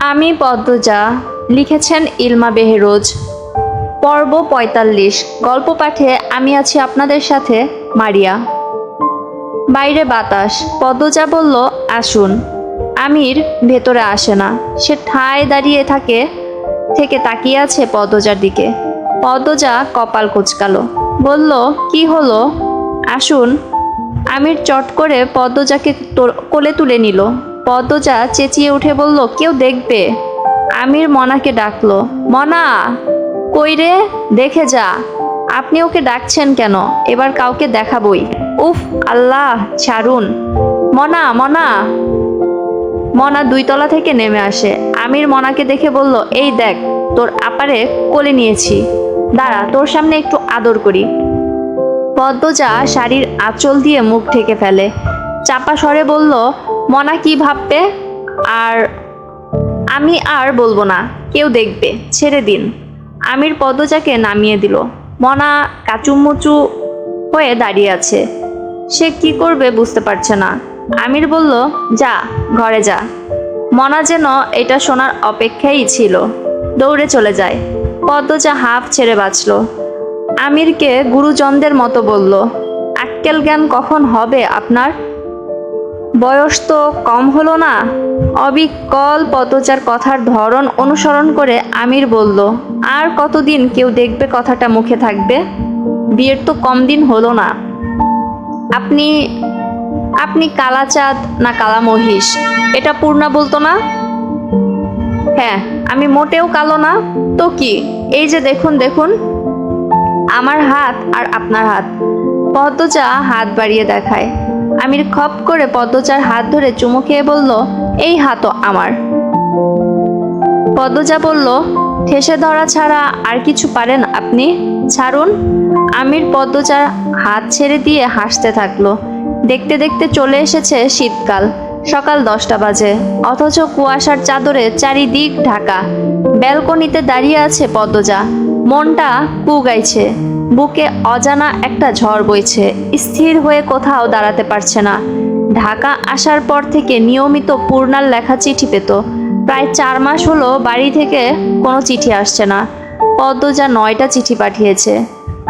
আমি পদ্মজা লিখেছেন ইলমা বেহেরোজ। পর্ব পঁয়তাল্লিশ। গল্প পাঠে আমি আছি আপনাদের সাথে, মারিয়া। বাইরে বাতাস। পদ্মজা বলল, আসুন। আমির ভেতরে আসে না। সে ঠায় দাঁড়িয়ে থাকে, থেকে তাকিয়ে আছে পদ্মজার দিকে। পদ্মজা কপাল কুচকালো। বলল, কি হলো? আসুন। আমির চট করে পদ্মজাকে কোলে তুলে নিল। পদ্মজা চেঁচিয়ে উঠে বলল, কেউ দেখবে? আমির মনাকে ডাকলো, মনা, কই রে? দেখে যা। আপনি ওকে ডাকছেন কেন? এবার কাউকে দেখাবই। উফ, আল্লাহ, ছাড়ুন। মনা মনা। মনা দুইতলা থেকে নেমে আসে। আমির মনাকে দেখে বলল, এই দেখ, তোর আপারে কোলে নিয়েছি। দাঁড়া, তোর সামনে একটু আদর করি। পদ্মজা শাড়ির আঁচল দিয়ে মুখ ঢেকে ফেলে। চাপা স্বরে বলল মনা কি ভাববে? আর আমি আর বলব না, কেউ দেখবে, ছেড়ে দিন। আমির পদ্মজাকে নামিয়ে দিল। মনা কাচুমুচু হয়ে দাঁড়িয়ে আছে। সে কি করবে বুঝতে পারছে না। আমির বলল, যা, ঘরে যা। মনা যেন এটা শোনার অপেক্ষাই ছিল। দৌড়ে চলে যায়। পদ্মজা হাফ ছেড়ে বাঁচল। আমিরকে গুরুজনদের মতো বলল, আক্কেল জ্ঞান কখন হবে আপনার? বয়স তো কম হলো না। অবিকল পদচার কথার ধরন অনুসরণ করে আমির বলল, আর কতদিন কেউ দেখবে কথাটা মুখে থাকবে? বিয়ের তো কম দিন হলো না। আপনি আপনি কালাচাঁদ না কালা মহিষ এটা পূর্ণা বলতো না? হ্যাঁ আমি মোটেও কালো না। তো কি? এই যে দেখুন দেখুন। আমার হাত আর আপনার হাত। পদ্মজা হাত বাড়িয়ে দেখায়। আমির খপ করে পদ্মজার হাত ধরে চুমু খেয়ে বলল, এই হাতও আমার। পদ্মজা বলল, ঠেসে ধরা ছাড়া আর কিছু পারেন আপনি? ছাড়ুন। আমির পদ্মজার হাত ছেড়ে দিয়ে হাসতে থাকল। দেখতে দেখতে চলে এসেছে শীতকাল, সকাল দশটা বাজে, অথচ কুয়াশার চাদরে চারিদিক ঢাকা। ব্যালকনিতে দাঁড়িয়ে আছে পদ্মজা। মনটা কু গাইছে। বুকে অজানা একটা ঝড় বইছে। স্থির হয়ে কোথাও দাঁড়াতে পারছে না। ঢাকা আসার পর থেকে নিয়মিত পূর্ণার লেখা চিঠি পেত। প্রায় চার মাস হলো বাড়ি থেকে কোনো চিঠি আসছে না। পদ্মজা নয়টা চিঠি পাঠিয়েছে।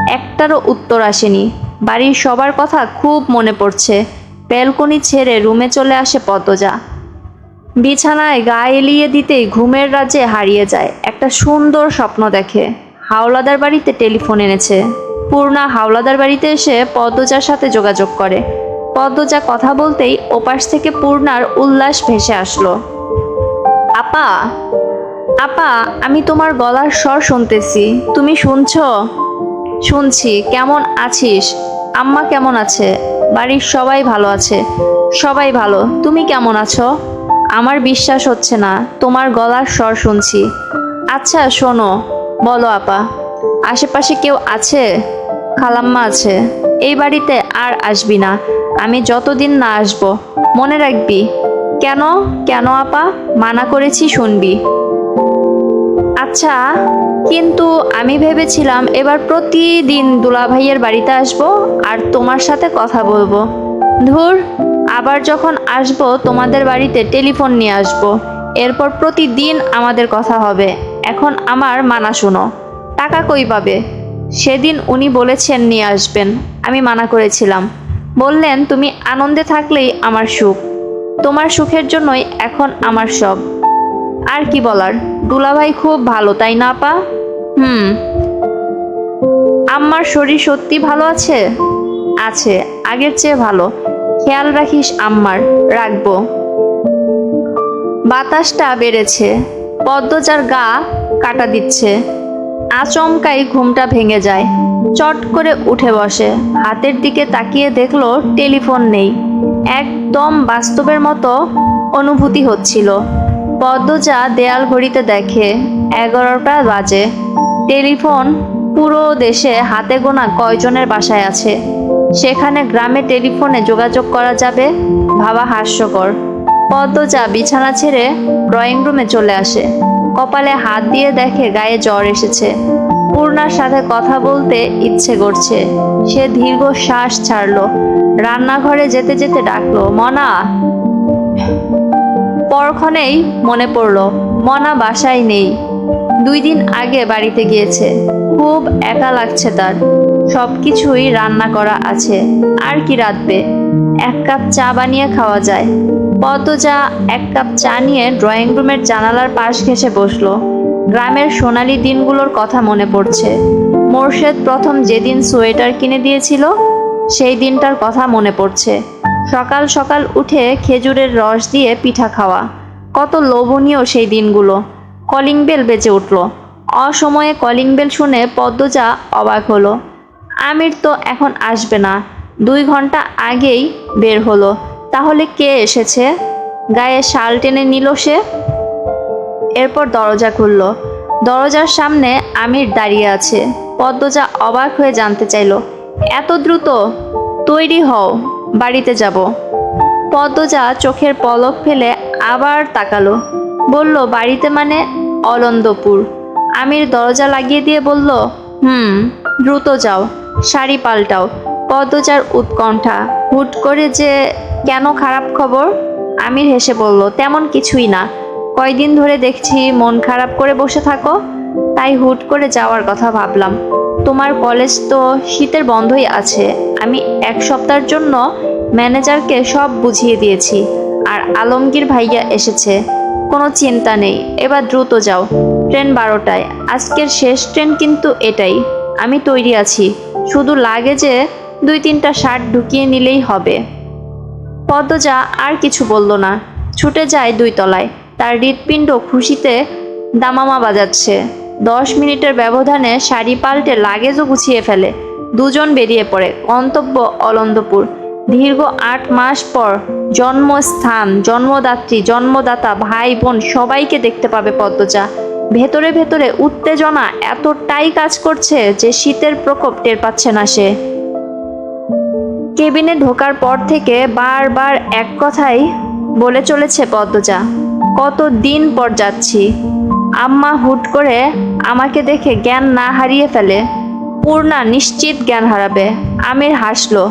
একটারও উত্তর আসেনি। বাড়ির সবার কথা খুব মনে পড়ছে। ব্যালকনি ছেড়ে রুমে চলে আসে পদ্মজা। বিছানায় গা এলিয়ে দিতেই ঘুমের রাজ্যে হারিয়ে যায়। একটা সুন্দর স্বপ্ন দেখে। হাওলাদার বাড়িতে টেলিফোন এনেছে। পূর্ণা হাওলাদার বাড়িতে এসে পদ্মজার সাথে যোগাযোগ করে। পদ্মজা কথা বলতেই ওপাশ থেকে পূর্ণার উল্লাস ভেসে আসলো। আপা আপা, আমি তোমার গলার স্বর শুনতেছি। তুমি শুনছ? শুনছি। কেমন আছিস? আম্মা কেমন আছে? বাড়ির সবাই ভালো আছে। সবাই ভালো। তুমি কেমন আছো? আমার বিশ্বাস হচ্ছে না। তোমার গলার স্বর শুনছি। আচ্ছা শোনো। বলো, আপা। আশেপাশে কেউ আছে? খালাম্মা আছে। এই বাড়িতে আর আসবি না। আমি যতদিন না আসব, মনে রাখবি। কেন? কেন, আপা? মানা করেছি শুনবি। আচ্ছা কিন্তু আমি ভেবেছিলাম এবার প্রতিদিন দুলাভাইয়ের বাড়িতে আসব আর তোমার সাথে কথা বলব। ধুর, আবার যখন আসব তোমাদের বাড়িতে টেলিফোন নিয়ে আসব। এরপর প্রতিদিন আমাদের কথা হবে। এখন আমার মানা শুনো। টাকা কই পাবে? সেদিন উনি বলেছেন নিয়ে আসবেন। আমি মানা করেছিলাম। বললেন, তুমি আনন্দে থাকলেই আমার সুখ। তোমার সুখের জন্যই এখন আমার সব। আর কি বলার? দুলাভাই খুব ভালো, তাই না আপা হুম। আমার শরীর সত্যি ভালো আছে? আছে, আগের চেয়ে ভালো। খেয়াল রাখিস আম্মার, রাখব। বাতাসটা বেড়েছে। পদ্মজার গা কাটা দিচ্ছে। আচমকাই ঘুমটা ভেঙে যায়। চট করে উঠে বসে। হাতের দিকে তাকিয়ে দেখল টেলিফোন নেই। একদম বাস্তবের মতো অনুভূতি হচ্ছিল। পদ্মজা দেয়াল ঘড়িতে দেখে, এগারোটা বাজে। টেলিফোন পুরো দেশে হাতে গোনা কয়জনের বাসায় আছে? সেখানে গ্রামে টেলিফোনে যোগাযোগ করা যাবে? ভাবা হাস্যকর। পদ্মজা বিছানা ছেড়ে ড্রয়িং রুমে চলে আসে। কপালে হাত দিয়ে দেখে গায়ে জ্বর এসেছে। পূর্ণার সাথে কথা বলতে ইচ্ছে করছে। সে দীর্ঘ শ্বাস ছাড়লো। রান্নাঘরে যেতে যেতে ডাকলো, মনা! পরক্ষণেই মনে পড়ল, মনা বাসায় নেই। দুই দিন আগে বাড়িতে গিয়েছে। খুব একা লাগছে তার। সব কিছুই রান্না করা আছে। আর কি রাঁধবে? এক কাপ চা বানিয়ে খাওয়া যায়। পদ্মজা এক কাপ চা নিয়ে ড্রয়িং রুমের জানালার পাশ ঘেঁষে বসল। গ্রামের সোনালি দিনগুলোর কথা মনে পড়ছে। মোর্শেদ প্রথম যেদিন সোয়েটার কিনে দিয়েছিল, সেই দিনটার কথা মনে পড়ছে। সকাল সকাল উঠে খেজুরের রস দিয়ে পিঠা খাওয়া। কত লোভনীয় সেই দিনগুলো। কলিং বেল বেজে উঠল। অসময়ে কলিং বেল শুনে পদ্মজা অবাক হলো। আমির তো এখন আসবে না। দুই ঘণ্টা আগেই বের হলো। তাহলে কে এসেছে? গায়ে শাল টেনে নিল সে? এরপর দরজা খুলল। দরজার সামনে আমির দাঁড়িয়ে আছে। পদ্মজা অবাক হয়ে জানতে চাইল, এত দ্রুত? তৈরি হও, বাড়িতে যাব। পদ্মজা চোখের পলক ফেলে আবার তাকালো। বলল, বাড়িতে মানে অলন্দপুর। আমির দরজা লাগিয়ে দিয়ে বলল, হুম, দ্রুত যাও, শাড়ি পাল্টাও। পদ্মজার উৎকণ্ঠা হুট করে যে কেন খারাপ খবর? আমির হেসে বলল, তেমন কিছুই না। কয়দিন ধরে দেখছি মন খারাপ করে বসে থাকো। তাই হুট করে যাওয়ার কথা ভাবলাম। তোমার কলেজ তো শীতের বন্ধই আছে। আমি এক সপ্তাহের জন্য ম্যানেজারকে সব বুঝিয়ে দিয়েছি। আর আলমগীর ভাইয়া এসেছে। কোনো চিন্তা নেই। এবার দ্রুত যাও। ট্রেন বারোটায়। আজকের শেষ ট্রেন কিন্তু এটাই। আমি তৈরি আছি। শুধু লাগেজে দুই তিনটা শার্ট ঢুকিয়ে নিলেই হবে। পদ্মজা আর কিছু বলল না। ছুটে যায় দুই তলায়। তার হৃৎপিণ্ড খুশিতে দামামা বাজাচ্ছে। দশ মিনিটের ব্যবধানে শাড়ি পাল্টে লাগেজও গুছিয়ে ফেলে। দুজন বেরিয়ে পড়ে, গন্তব্য অলন্দপুর। দীর্ঘ আট মাস পর জন্মস্থান, জন্মদাত্রী, জন্মদাতা, ভাই, বোন সবাইকে দেখতে পাবে পদ্মজা। ভেতরে ভেতরে উত্তেজনা এতটাই কাজ করছে যে শীতের প্রকোপ টের পাচ্ছে না সে। কেবিনে ঢোকার পর থেকে বারবার এক কথাই বলে চলেছে পদ্মজা কত দিন পর যাচ্ছি? আম্মা হুট করে আমাকে দেখে জ্ঞান না হারিয়ে ফেলে। পূর্ণা নিশ্চিত জ্ঞান হারাবে। আমির হাসলো।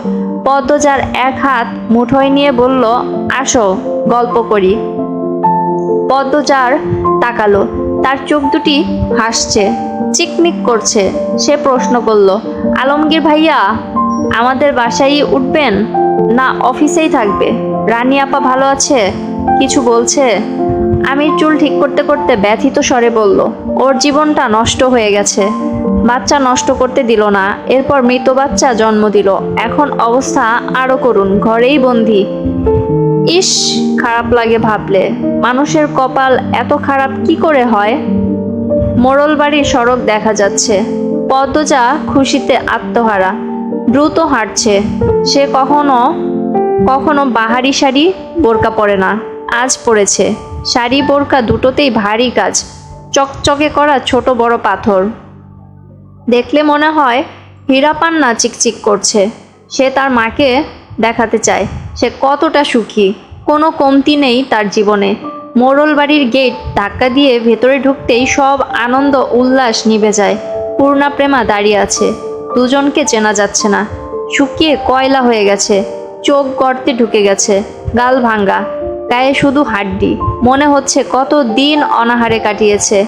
পদ্মজার এক হাত মুঠোয় নিয়ে বলল, আসো, গল্প করি। পদ্মজার তাকালো। তার চোখ দুটি হাসছে, চিকমিক করছে। সে প্রশ্ন করল, আলমগীর ভাইয়া আমাদের বাসায় উঠবেন? না, অফিসেই থাকবে। রানী আপা ভালো আছে? কিছু বলছে? আমির চুল ঠিক করতে করতে ব্যথিত স্বরে বলল, ওর জীবনটা নষ্ট হয়ে গেছে। বাচ্চা নষ্ট করতে দিল না। এরপর মৃত বাচ্চা জন্ম দিল। এখন অবস্থা আরও করুন, ঘরেই বন্দি। ইস, খারাপ লাগে ভাবলে। মানুষের কপাল এত খারাপ কি করে হয়? মোড়ল বাড়ির সড়ক দেখা যাচ্ছে। পদ্মজা খুশিতে আত্মহারা। দ্রুত হাঁটছে। সে কখনো কখনো বাহারি শাড়ি বোরকা পরে না, আজ পড়েছে শাড়ি বোরকা দুটোতেই ভারী কাজ, চকচকে করা ছোট বড় পাথর। দেখলে মনে হয় হীরা পান্না চিকচিক করছে। সে তার মাকে দেখাতে চায়। সে কতটা সুখী। কোনো কমতি নেই তার জীবনে। মোড়ল বাড়ির গেট ধাক্কা দিয়ে ভেতরে ঢুকতেই সব আনন্দ, উল্লাস নিভে যায়। পূর্ণা প্রেমা দাঁড়িয়ে আছে। দুজনকে চেনা যাচ্ছে না। শুকিয়ে কয়লা হয়ে গেছে, চোখ গর্তে ঢুকে গেছে, গাল ভাঙ্গা, গায়ে শুধু হাড্ডি। মনে হচ্ছে কত দিন অনাহারে কাটিয়েছে।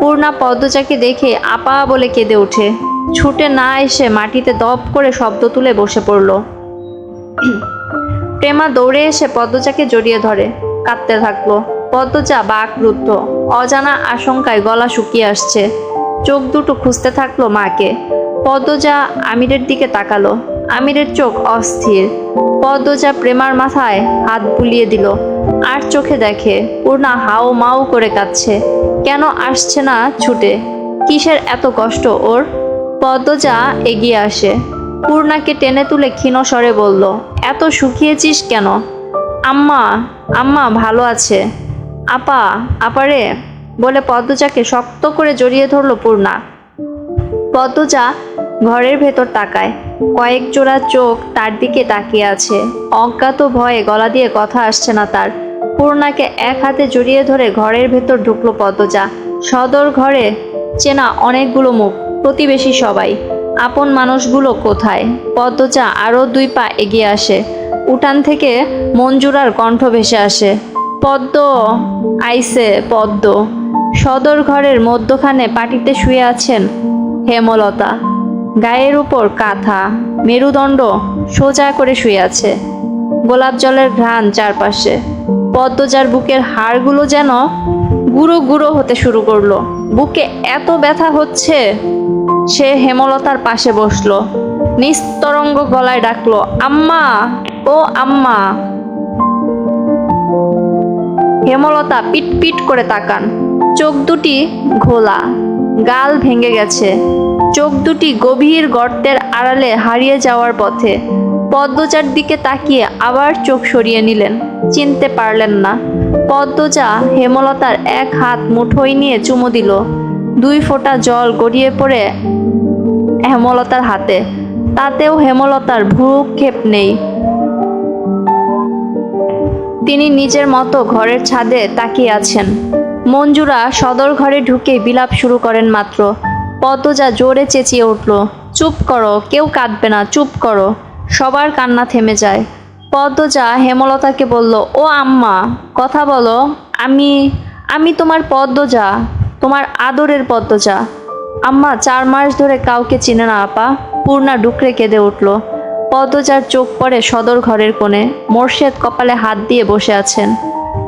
পূর্ণা পদ্মচাকে দেখে আপা বলে কেঁদে ওঠে। ছুটে না এসে মাটিতে দপ করে শব্দ তুলে বসে পড়ল। প্রেমা দৌড়ে এসে পদ্মচাকে জড়িয়ে ধরে, কাঁদতে থাকল। পদ্মচা বাকরুদ্ধ, অজানা আশঙ্কায় গলা শুকিয়ে আসছে। চোখ দুটো খুঁজতে থাকল মাকে। পদ্মজা আমিরের দিকে তাকালো। আমিরের চোখ অস্থির। পদ্মজা প্রেমার মাথায় হাত বুলিয়ে দিল। আর চোখে দেখে পূর্ণা হাও মাও করে কাঁদছে। কেন আসছে না ছুটে? কিসের এত কষ্ট ওর? পদ্মজা এগিয়ে আসে। পূর্ণাকে টেনে তুলে ক্ষীণ স্বরে বলল, এত শুকিয়েছিস কেন? আম্মা আম্মা ভালো আছে। আপা আপারে বলে পদ্মজাকে শক্ত করে জড়িয়ে ধরলো পূর্ণা। পদ্মজা ঘরের ভেতর তাকায়। কয়েক জোড়া চোখ তার দিকে তাকিয়ে আছে। অজ্ঞাত ভয়ে গলা দিয়ে কথা আসছে না তার। পূর্ণাকে এক হাতে জড়িয়ে ধরে ঘরের ভেতর ঢুকলো পদ্মজা সদর ঘরে চেনা অনেকগুলো মুখ, প্রতিবেশী সবাই। আপন মানুষগুলো কোথায়? পদ্মজা আরও দুই পা এগিয়ে আসে। উঠান থেকে মঞ্জুরার কণ্ঠ ভেসে আসে, পদ্ম, আইসে পদ্ম। সদর ঘরের মধ্যখানে পাটিতে শুয়ে আছেন হেমলতা, গায়ের উপর কাঁথা, মেরুদণ্ড সোজা করে শুয়ে আছে। গোলাপ জলের ঘ্রাণ চারপাশে। পদ্মজার বুকের হাড়গুলো যেন গুঁড়ো গুঁড়ো হতে শুরু করল। বুকে এত ব্যথা হচ্ছে, সে হেমলতার পাশে বসল। নিস্তরঙ্গ গলায় ডাকলো, আম্মা, ও আম্মা। হেমলতা পিট পিট করে তাকান। চোখ দুটি ঘোলা। গাল ভেঙে গেছে। চোখ দুটি গভীর গর্তের আড়ালে হারিয়ে যাওয়ার পথে পদ্মজার দিকে তাকিয়ে আবার চোখ সরিয়ে নিলেন। চিনতে পারলেন না। পদ্মজা হেমলতার এক হাত মুঠোয় নিয়ে চুমু দিল। দুই ফোঁটা জল গড়িয়ে পড়ে হেমলতার হাতে। তাতেও হেমলতার ভ্রুক্ষেপ নেই। তিনি নিজের মতো ঘরের ছাদে তাকিয়ে আছেন। মঞ্জুরা সদর ঘরে ঢুকে বিলাপ শুরু করেন মাত্র। পদ্মজা জোরে চেঁচিয়ে উঠল, চুপ করো, কেউ কাঁদবে না, চুপ করো। সবার কান্না থেমে যায়। পদ্মজা হেমলতাকে বলল, ও আম্মা, কথা বলো, আমি আমি তোমার পদ্মজা, তোমার আদরের পদ্মজা। আম্মা, চার মাস ধরে কাউকে চিনে না, আপা। পূর্ণা ডুকরে কেঁদে উঠল। পদ্মজার চোখ পড়ে সদর ঘরের কোণে, মোর্শেদ কপালে হাত দিয়ে বসে আছেন।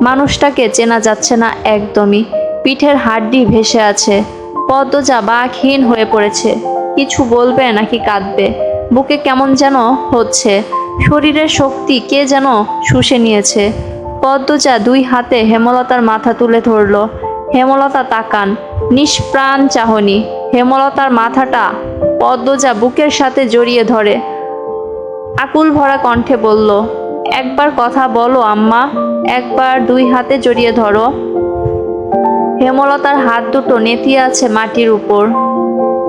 মানুষটাকে চেনা যাচ্ছে না একদমই। পিঠের হাড্ডি ভেসে আছে। পদ্মজা বাঘহীন হয়ে পড়েছে। কিছু বলবে নাকি কাঁদবে? বুকে কেমন যেন হচ্ছে। শরীরের শক্তি কে যেন শুষে নিয়েছে। পদ্মজা দুই হাতে হেমলতার মাথা তুলে ধরল। হেমলতা তাকান। নিষ্প্রাণ চাহনি। হেমলতার মাথাটা পদ্মজা বুকের সাথে জড়িয়ে ধরে। আকুল ভরা কণ্ঠে বলল একবার কথা বলো, আম্মা। একবার দুই হাতে জড়িয়ে ধরো। হেমলতার হাত দুটো নেতিয়ে আছে মাটির উপর।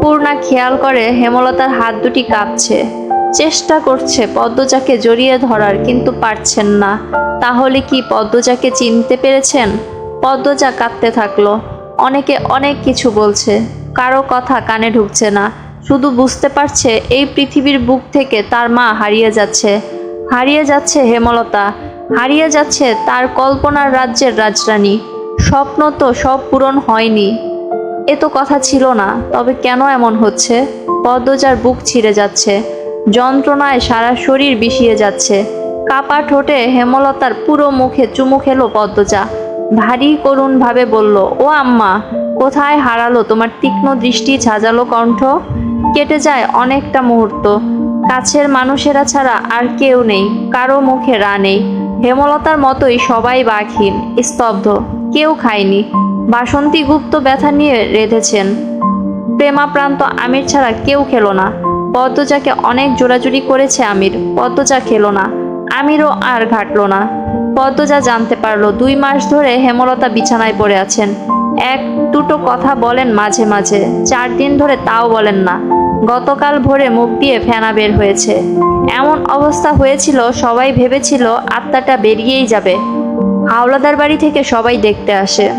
পূর্ণা খেয়াল করে হেমলতার হাত দুটি কাঁপছে। চেষ্টা করছে পদ্মজাকে জড়িয়ে ধরার, কিন্তু পারছেন না। তাহলে কি পদ্মজাকে চিনতে পেরেছেন? পদ্মজা কাঁদতে থাকল। অনেকে অনেক কিছু বলছে। কারও কথা কানে ঢুকছে না। শুধু বুঝতে পারছে এই পৃথিবীর বুক থেকে তার মা হারিয়ে যাচ্ছে। হারিয়ে যাচ্ছে হেমলতা, হারিয়ে যাচ্ছে তার কল্পনার রাজ্যের রাজরানী। স্বপ্ন তো সব পূরণ হয়নি। এ তো কথা ছিল না, তবে কেন এমন হচ্ছে? পদ্মজার বুক ছিঁড়ে যাচ্ছে, যন্ত্রণায় সারা শরীর বিষিয়ে যাচ্ছে। কাপা ঠোঁটে হেমলতার পুরো মুখে চুমু খেলো পদ্মজা। ভারী করুণ ভাবে বলল, ও আম্মা, কোথায় হারালো তোমার তীক্ষ্ণ দৃষ্টি ঝাঁঝালো কণ্ঠ? কেটে যায় অনেকটা মুহূর্ত। কাছের মানুষেরা ছাড়া আর কেউ নেই, কারও মুখে রা নেই হেমলতার মতোই সবাই বাঘহীন, স্তব্ধ, কেউ খায়নি। বাসন্তী গুপ্ত ব্যথা নিয়ে রেঁধেছেন। প্রেমাপ্রান্ত আমির ছাড়া কেউ খেলো না। পদ্মজাকে অনেক জোরাজুরি করেছে আমির, পদ্মজা খেলো না। আমিরও আর ঘাটলো না। পদ্মজা জানতে পারল দুই মাস ধরে হেমলতা বিছানায় পড়ে আছেন। এক দুটো কথা বলেন মাঝে মাঝে, চার দিন ধরে তাও বলেন না। গতকাল ভোরে মুখ দিয়ে ফেনা বের হয়েছে। এমন অবস্থা হয়েছিল, সবাই ভেবেছিল আত্মাটা বেরিয়েই যাবে। হাওলাদার বাড়ি থেকে সবাই দেখতে আসে।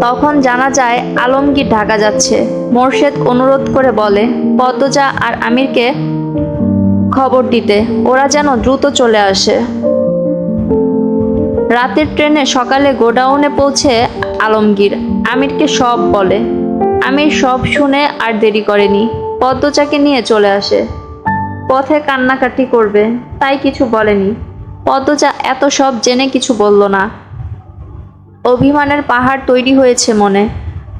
তখন জানা যায়, আলমগীর ঢাকা যাচ্ছে। মোর্শেদ অনুরোধ করে বলে, পদ্মজা আর আমিরকে খবর দিতে। ওরা যেন দ্রুত চলে আসে। রাতের ট্রেনে সকালে গোডাউনে পৌঁছে আলমগীর। আমিরকে সব বলে। আমির সব শুনে আর দেরি করেনি। পদ্মচাকে নিয়ে চলে আসে। পথে কান্নাকাটি করবে, তাই কিছু বলেনি। পদ্মচা এত সব জেনে কিছু বলল না। অভিমানের পাহাড় তৈরি হয়েছে মনে।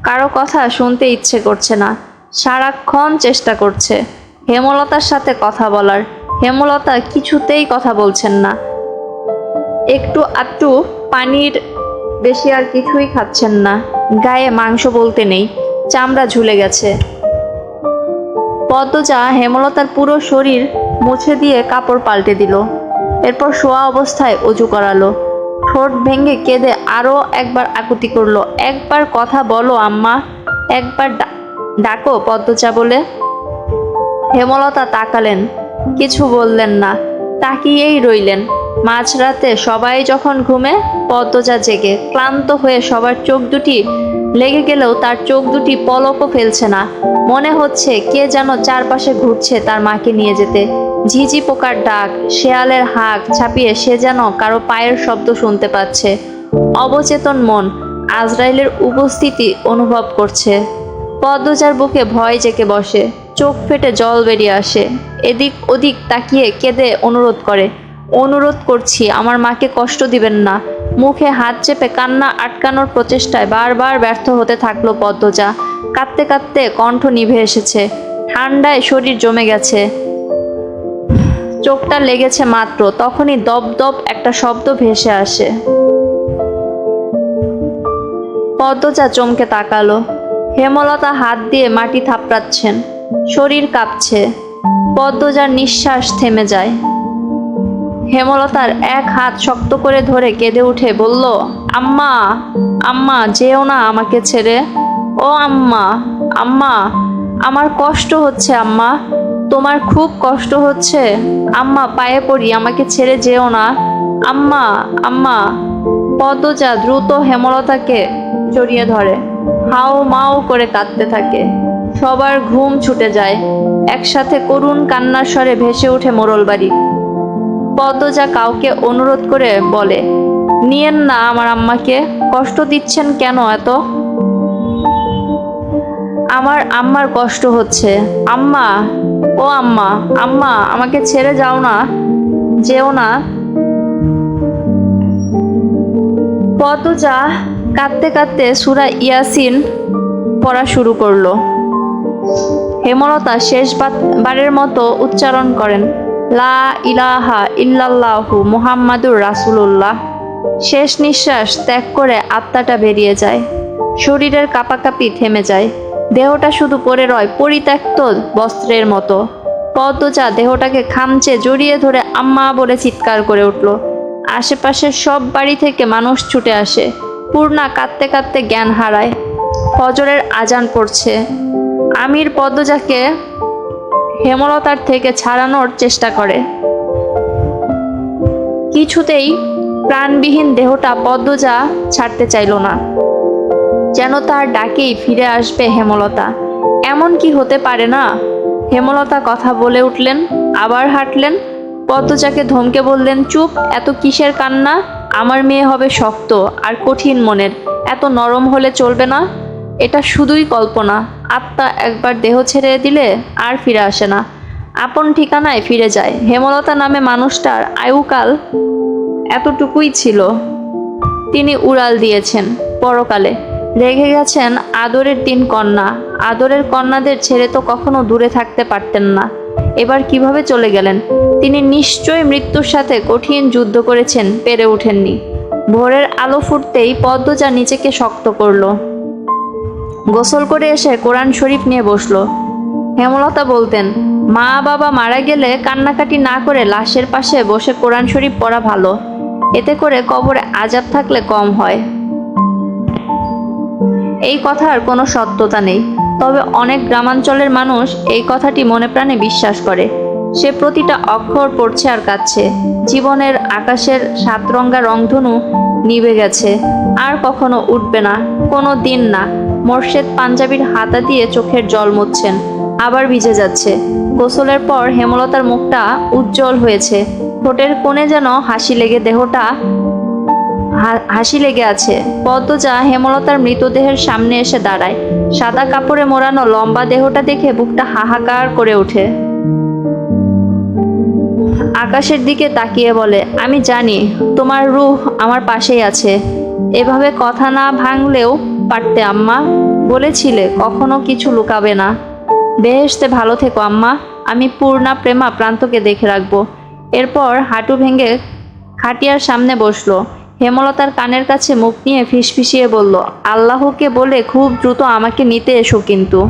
কারও কথা শুনতে ইচ্ছে করছে না। সারাক্ষণ চেষ্টা করছে। হেমলতার সাথে কথা বলার। হেমলতা কিছুতেই কথা বলছেন না। একটু আটটু পানির বেশি আর কিছুই খাচ্ছেন না। গায়ে মাংস বলতে নেই। চামড়া ঝুলে গেছে। পদ্মজা হেমলতার পুরো শরীর মুছে দিয়ে কাপড় পাল্টে দিল। এরপর শোয়া অবস্থায় অজু করালো। ঠোঁট ভেঙে কেঁদে আরও একবার আকুতি করল। একবার কথা বলো, আম্মা। একবার ডাকো, পদ্মজা বলে। হেমলতা তাকালেন। কিছু বললেন না। তাকিয়েই রইলেন। মাঝরাতে সবাই যখন ঘুমে, পদ্মজা জেগে। ক্লান্ত হয়ে সবার চোখ দুটি লেগে গেলেও তার চোখ দুটি পলকও ফেলছে না। মনে হচ্ছে কে যেন চারপাশে ঘুরছে তার মাকে নিয়ে যেতে। ঝিঝি পোকার ডাক, শেয়ালের হাঁক ছাপিয়ে সে যেন কারও পায়ের শব্দ শুনতে পাচ্ছে। অবচেতন মন আজরাইলের উপস্থিতি অনুভব করছে। পদ্মজার বুকে ভয় জেকে বসে, চোখ ফেটে জল বেরিয়ে আসে। এদিক ওদিক তাকিয়ে কেঁদে অনুরোধ করে, অনুরোধ করছি, আমার মাকে কষ্ট দিবেন না। মুখে হাত চেপে কান্না আটকানোর প্রচেষ্টায় বারবার ব্যর্থ হতে থাকল পদ্মজা। কাঁদতে কাঁদতে কণ্ঠ নিভে এসেছে। ঠান্ডায় শরীর জমে গেছে। চোখটা লেগেছে মাত্র, তখনই দপ দপ একটা শব্দ ভেসে আসে। পদ্মজা চমকে তাকালো। হেমলতা হাত দিয়ে মাটি থাপড়াচ্ছেন। শরীর কাঁপছে। পদ্মজার নিঃশ্বাস থেমে যায়। হেমলতার এক হাত শক্ত করে ধরে কেঁদে উঠে বলল, আম্মা আম্মা, যেও না আমাকে ছেড়ে। ও আম্মা আম্মা, আমার কষ্ট হচ্ছে, আম্মা। তোমার খুব কষ্ট হচ্ছে। আম্মা, পায়ে পড়ি, আমাকে ছেড়ে যেও না। আম্মা আম্মা। পদ্মজা দ্রুত হেমলতাকে জড়িয়ে ধরে। হাও মাও করে কাঁদতে থাকে। সবার ঘুম ছুটে যায়। একসাথে করুণ কান্নার স্বরে ভেসে ওঠে মোরল বাড়ি পদ্মজা কাউকে অনুরোধ করে বলে। নিয়েন না আমার আম্মাকে, কষ্ট দিচ্ছেন কেন এত? আমার আম্মার কষ্ট হচ্ছে। আম্মা, ও আম্মা আম্মা, আমাকে ছেড়ে যাও না, যেও না। পদ্মজা কাঁদতে কাঁদতে সুরা ইয়াসিন পড়া শুরু করল। হেমলতা শেষ বারের মতো উচ্চারণ করেন। লা ইলাহা ইল্লাল্লাহু মুহাম্মাদুর রাসূলুল্লাহ। শেষ নিঃশ্বাস ত্যাগ করে আত্মাটা বেরিয়ে যায়। শরীরের কাপাকাপি থেমে যায়। দেহটা শুধু পড়ে রয় পরিত্যক্ত বস্ত্রের মতো। পদ্মজা দেহটাকে খামচে জড়িয়ে ধরে আম্মা বলে চিৎকার করে উঠল। আশেপাশের সব বাড়ি থেকে মানুষ ছুটে আসে। পূর্ণা কাঁদতে কাঁদতে জ্ঞান হারায়। ফজরের আজান পড়ছে। আমির পদ্মজাকে হেমলতার থেকে ছাড়ানোর চেষ্টা করে। কিছুতেই প্রাণবিহীন দেহটা পদ্মজা ছাড়তে চাইল না। যেন তার ডাকেই ফিরে আসবে হেমলতা। এমন কি হতে পারে না? হেমলতা কথা বলে উঠলেন, আবার হাঁটলেন। পদ্মজাকে ধমকে বললেন, চুপ, এত কিসের কান্না? আমার মেয়ে হবে শক্ত আর কঠিন মনের। এত নরম হলে চলবে না? এটা শুধুই কল্পনা। আত্মা একবার দেহ ছেড়ে দিলে আর ফিরে আসে না। আপন ঠিকানায় ফিরে যায়। হেমলতা নামে মানুষটার আয়ুকাল এতটুকুই ছিল। তিনি উড়াল দিয়েছেন পরকালে। রেখে গেছেন আদরের তিন কন্যা। আদরের কন্যাদের ছেড়ে তো কখনো দূরে থাকতে পারতেন না। এবার কীভাবে চলে গেলেন? তিনি নিশ্চয়ই মৃত্যুর সাথে কঠিন যুদ্ধ করেছেন, পেরে ওঠেননি। ভোরের আলো ফুটতেই পদ্মজা নিজেকে শক্ত করল। গোসল করে এসে কোরআন শরীফ নিয়ে বসল। হেমলতা বলতেন, মা বাবা মারা গেলে কান্নাকাটি না করে লাশের পাশে বসে কোরআন শরীফ পড়া ভালো। এতে করে কবরে আজাব থাকলে কম হয়। এই কথার কোনো সত্যতা নেই। তবে অনেক গ্রামাঞ্চলের মানুষ এই কথাটি মনে প্রাণে বিশ্বাস করে। সে প্রতিটা অক্ষর পড়ছে আর কাচ্ছে জীবনের আকাশের সাতরঙ্গা রংধনু নিভে গেছে। আর কখনো উঠবে না, কোনো দিন না। মোর্শেদ পাঞ্জাবির হাতা দিয়ে চোখের জল মুছছেন। আবার ভিজে যাচ্ছে। গোসলের পর হেমলতার মুখটা উজ্জ্বল হয়েছে। ঠোঁটের কোণে যেন হাসি লেগে দেহটা হাসি লেগে আছে। পদ্মজা হেমলতার মৃতদেহের সামনে এসে দাঁড়ায়। সাদা কাপড়ে মোড়ানো লম্বা দেহটা দেখে বুকটা হাহাকার করে ওঠে। আকাশের দিকে তাকিয়ে বলে, আমি জানি, তোমার রুহ আমার পাশেই আছে। এভাবে কথা না ভাঙলেও পারতে আম্মা। বলেছিলে, কখনো কিছু লুকাবে না। বেহেশতে ভালো থেকো আম্মা, আমি পূর্ণা প্রেমা প্রান্তকে দেখে রাখব। এরপর হাঁটু ভেঙে খাটিয়ার সামনে বসল। হেমলতার কানের কাছে মুখ নিয়ে ফিসফিসিয়ে বলল, আল্লাহকে বলে খুব দ্রুত আমাকে নিতে এসো কিন্তু।